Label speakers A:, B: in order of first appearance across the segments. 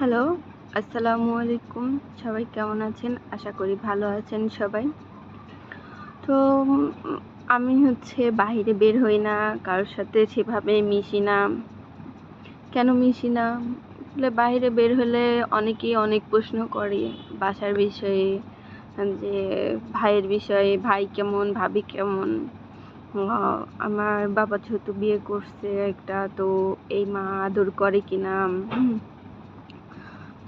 A: Hello, আসসালামু আলাইকুম। সবাই কেমন আছেন? আশা করি ভালো আছেন সবাই। তো, আমি হচ্ছে বাইরে বের হই না, কারোর সাথে সেভাবে মিশি না। কেন মিশি না? বলে বাইরে বের হলে অনেকেই অনেক প্রশ্ন করে বাসার বিষয়ে, যে ভাইয়ের বিষয়ে, ভাই কেমন, ভাবি কেমন? আমার বাবা যেহেতু বিয়ে করছে একটা, তো এই মা আদর করে কিনা।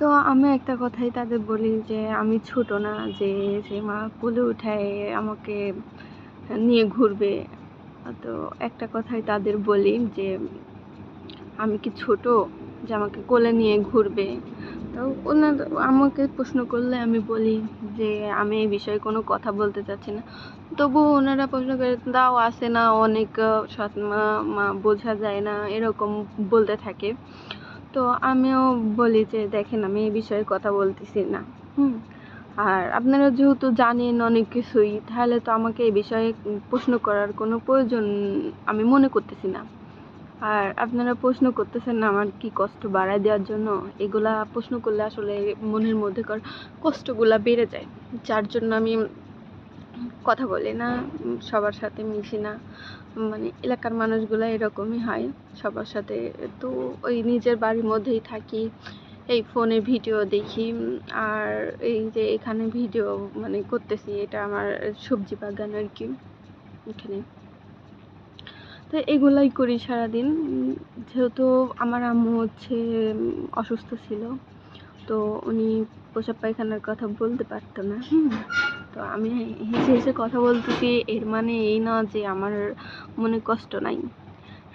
A: তো আমি একটা কথাই তাদের বলি যে আমি ছোট না যে সে মা কোলে উঠায় আমাকে নিয়ে ঘুরবে। তো একটা কথাই তাদের বলি যে আমি কি ছোট যে আমাকে কোলে নিয়ে ঘুরবে? তো ওনার আমাকে প্রশ্ন করলে আমি বলি যে আমি এই বিষয়ে কোনো কথা বলতে চাচ্ছি না। তবুও ওনারা প্রশ্ন করে দাও আসে না। অনেক আহ, সৎ মা মা বোঝা যায় না এরকম বলতে থাকে। তো আমিও বলি যে, দেখেন, আমি এই বিষয়ে কথা বলতেছি না। হুম। আর আপনারা যেহেতু জানেন অনেক কিছুই, তাহলে তো আমাকে এই বিষয়ে প্রশ্ন করার কোনো প্রয়োজন আমি মনে করতেছি না। আর আপনারা প্রশ্ন করতেছেন না আমার কি কষ্ট বাড়ায় দেওয়ার জন্য? এগুলা প্রশ্ন করলে আসলে মনের মধ্যেকার কষ্টগুলা বেড়ে যায়। যার জন্য আমি কথা বলি না, সবার সাথে মিশি না। মানে এলাকার মানুষগুলো এরকমই হয়। সবার সাথে। তো ওই নিজের বাড়ির মধ্যেই থাকি, এই ফোনে ভিডিও দেখি আর এই যে এখানে ভিডিও মানে করতেছি, এটা আমার সবজি বাগান আর কি, এখানে। তো এগুলাই করি সারাদিন যেহেতু আমার আম্মু হচ্ছে অসুস্থ ছিল, তো উনি প্রসাব পায়খানার কথা বলতে পারতো না তো আমি হেসে হেসে কথা বলতেছি, এর মানে এই না যে আমার মনে কষ্ট নাই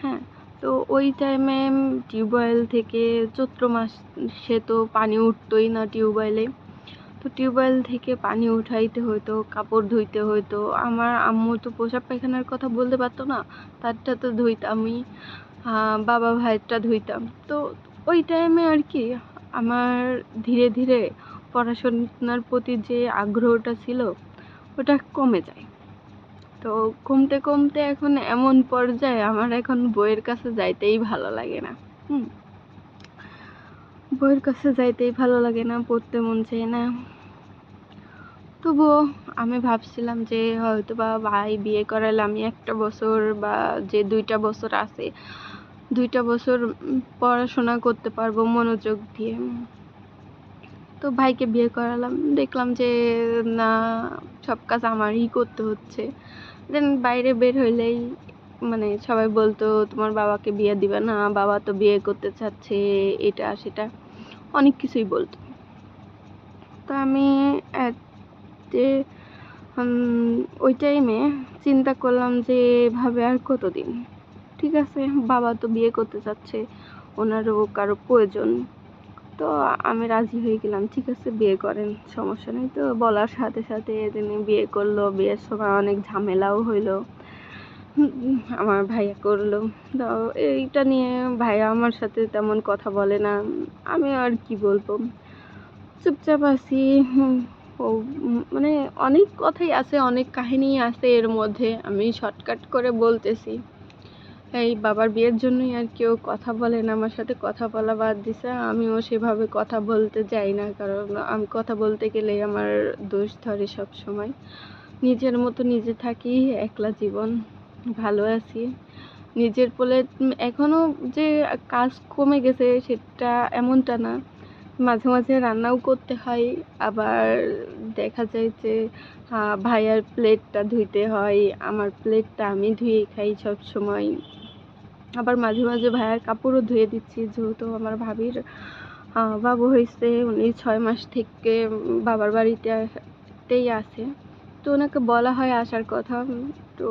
A: হ্যাঁ। তো ওই টাইমে টিউবওয়েল থেকে চৈত্র মাস সে তো পানি উঠতোই না টিউবওয়েলে। তো টিউবওয়েল থেকে পানি উঠাইতে হতো কাপড় ধুইতে হতো আমার আম্মু তো প্রসাব পায়খানার কথা বলতে পারতো না, তারটা তো ধুইতামই বাবা ভাইয়েরটা ধুইতাম। তো ওই টাইমে আর কি আমার ধীরে ধীরে পড়াশোনার প্রতি যে আগ্রহটা ছিল, ওটা কমে যায়। তো কমতে কমতে এখন এমন পর্যায়ে আমার এখন বইয়ের কাছে যাইতেই ভালো লাগে না, হুম। বইয়ের কাছে যাইতেই ভালো লাগে না, পড়তে মন চায় না। তবুও আমি ভাবছিলাম যে হয়তো বা ভাই বিয়ে করালে আমি একটা বছর বা যে দুইটা বছর আছে, দুইটা বছর পড়াশোনা করতে পারব মনোযোগ দিয়ে। তো ভাইকে বিয়ে করালাম। দেখলাম যে, না, সব কাজ আমারই করতে হচ্ছে। দেন বাইরে বের হইলেই মানে সবাই বলতো, তোমার বাবাকে বিয়ে দিবে না, বাবা তো বিয়ে করতে চাচ্ছে, এটা, সেটা। অনেক কিছুই বলতো। তো আমি যে ওই টাইমে চিন্তা করলাম যে, এভাবে আর কতদিন? ঠিক আছে, বাবা তো বিয়ে করতে চাচ্ছে, ওনারও কারও প্রয়োজন। তো আমি রাজি হয়ে গেলাম। ঠিক আছে, বিয়ে করেন, সমস্যা নেই তো। বলার সাথে সাথে তিনি বিয়ে করল, বিয়ের সময় অনেক ঝামেলাও হইল। আমার ভাইয়া করল। তো এইটা নিয়ে ভাইয়া আমার সাথে তেমন কথা বলে না। আমি আর কি বলব? চুপচাপ আছি। ও মানে অনেক কথাই আছে, অনেক কাহিনী আছে এর মধ্যে। আমি শর্টকাট করে বলতেছি। এই বাবার বিয়ের জন্যই আর কেউ কথা বলে না আমার সাথে কথা বলা বাদ দিছে। আমিও সেভাবে কথা বলতে যাই না কারণ আমি কথা বলতে গেলে আমার দোষ ধরে সব সময়। নিজের মতো নিজে থাকি একলা জীবন ভালো আছি। নিজের বলে উম, এখনও যে কাজ কমে গেছে সেটা এমনটা না। মাঝে মাঝে রান্নাও করতে হয় আবার দেখা যায় যে ভাইয়ার প্লেটটা ধুইতে হয় আমার প্লেটটা আমি ধুয়ে খাই সব সময়। আবার মাঝে মাঝে ভাইয়ার কাপড়ও ধুয়ে দিচ্ছি, যেহেতু আমার ভাবির বাবু হয়েছে, উনি ছয় মাস থেকে বাবার বাড়িতেই আছে। তো ওনাকে বলা হয় আসার কথা, তো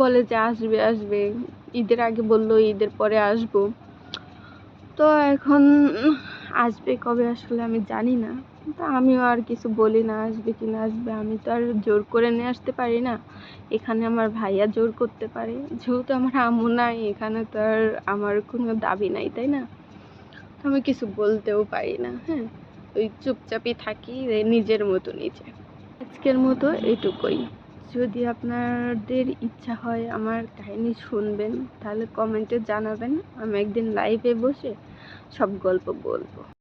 A: বলে যে আসবে আসবে। ঈদের আগে বলল, ঈদের পরে আসব। তো এখন আসবে কবে আসলে আমি জানি না। তা আমিও আর কিছু বলি না, আসবে কি না আসবে, আমি তো আর জোর করে নিয়ে আসতে পারি না। এখানে আমার ভাইয়া জোর করতে পারে, যেহেতু আমার আম্মু নাই, এখানে তো আর আমার কোনো দাবি নাই, তাই না? তো আমি কিছু বলতেও পারি না হ্যাঁ? ওই চুপচাপই থাকি নিজের মতো নিজে। আজকের মতো এইটুকুই যদি আপনাদের ইচ্ছা হয় আমার কাহিনী শুনবেন, তাহলে কমেন্টে জানাবেন, আমি একদিন লাইভে বসে সব গল্প বলব।